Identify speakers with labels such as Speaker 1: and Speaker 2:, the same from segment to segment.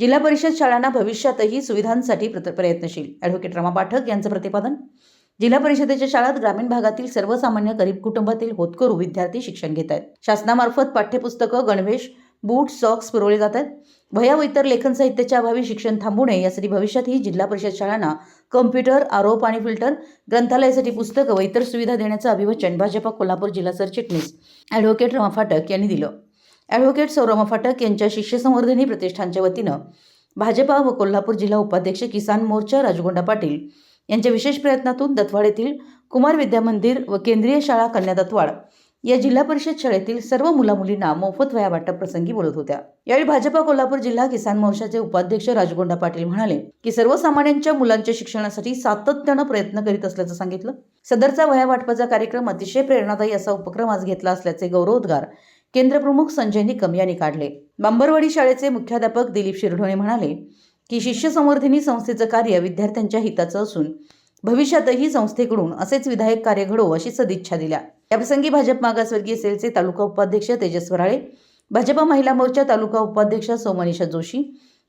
Speaker 1: जिल्हा परिषद शाळांना भविष्यातही सुविधांसाठी प्रत- प्रयत्नशील. ॲडव्होकेट रमा पाठक यांचं प्रतिपादन. जिल्हा परिषदेच्या शाळात ग्रामीण भागातील सर्वसामान्य गरीब कुटुंबातील होतकरू विद्यार्थी शिक्षण घेत आहेत. शासनामार्फत पाठ्यपुस्तकं गणवेश बूट सॉक्स पुरवले जात आहेत. वह्या व इतर लेखन साहित्याच्या अभावी शिक्षण थांबू नये यासाठी भविष्यातही जिल्हा परिषद शाळांना कम्प्युटर आरोप आणि फिल्टर ग्रंथालयासाठी पुस्तकं व इतर सुविधा देण्याचं अभिवचन भाजपा कोल्हापूर जिल्हा सरचिटणीस ॲडव्होकेट रमा फाटक यांनी दिलं. ॲडव्होकेट सौरमा फाटक यांच्या शिष्यसंवर्धनी प्रतिष्ठानच्या वतीनं भाजपा व कोल्हापूर जिल्हा उपाध्यक्ष किसान मोर्चा राजगोंडा पाटील यांच्या विशेष प्रयत्नातून दत्वाडेतील कुमार विद्या मंदिर व केंद्रीय शाळा कन्या दत्वाड या जिल्हा परिषद शाळेतील सर्व मुलामुलींना मोफत वया वाटप प्रसंगी बोलत होत्या. यावेळी भाजपा कोल्हापूर जिल्हा किसान मोर्चाचे उपाध्यक्ष राजगोंडा पाटील म्हणाले की सर्वसामान्यांच्या मुलांच्या शिक्षणासाठी सातत्यानं प्रयत्न करीत असल्याचं सांगितलं. सदरचा वया वाटपाचा कार्यक्रम अतिशय प्रेरणादायी असा उपक्रम आज घेतला असल्याचे गौरवोद्गार केंद्रप्रमुख संजय निकम यांनी काढले. बांबरवाडी शाळेचे मुख्याध्यापक दिलीप शिरढोणे म्हणाले की शिष्य संवर्धिनी संस्थेचं कार्य विद्यार्थ्यांच्या हिताचं असून भविष्यातही संस्थेकडून असेच विधायक कार्य घडो अशी सदिच्छा दिल्या. याप्रसंगी भाजप मागासवर्गीय सेलचे तालुका उपाध्यक्ष तेजस वराळे भाजपा महिला मोर्चा तालुका उपाध्यक्ष सोमनिषा जोशी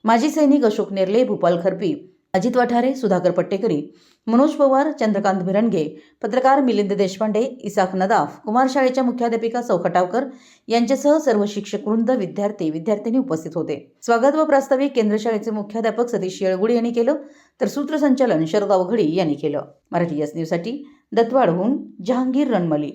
Speaker 1: माजी सैनिक अशोक नेर्ले भूपाल खरपी अजित वाठारे सुधाकर पट्टेकरी मनोज पवार चंद्रकांत भिरणगे पत्रकार मिलिंद देशपांडे इसाक नदाफ कुमार शाळेच्या मुख्याध्यापिका सौखटावकर यांच्यासह सर्व शिक्षक वृंद विद्यार्थी विद्यार्थ्यांनी उपस्थित होते. स्वागत व प्रास्ताविक केंद्र शाळेचे मुख्याध्यापक सतीश येळगुडी यांनी केलं तर सूत्रसंचालन शरद अवघडी यांनी केलं. मराठी एस न्यूजसाठी दत्तवाडहून जहांगीर रणमली.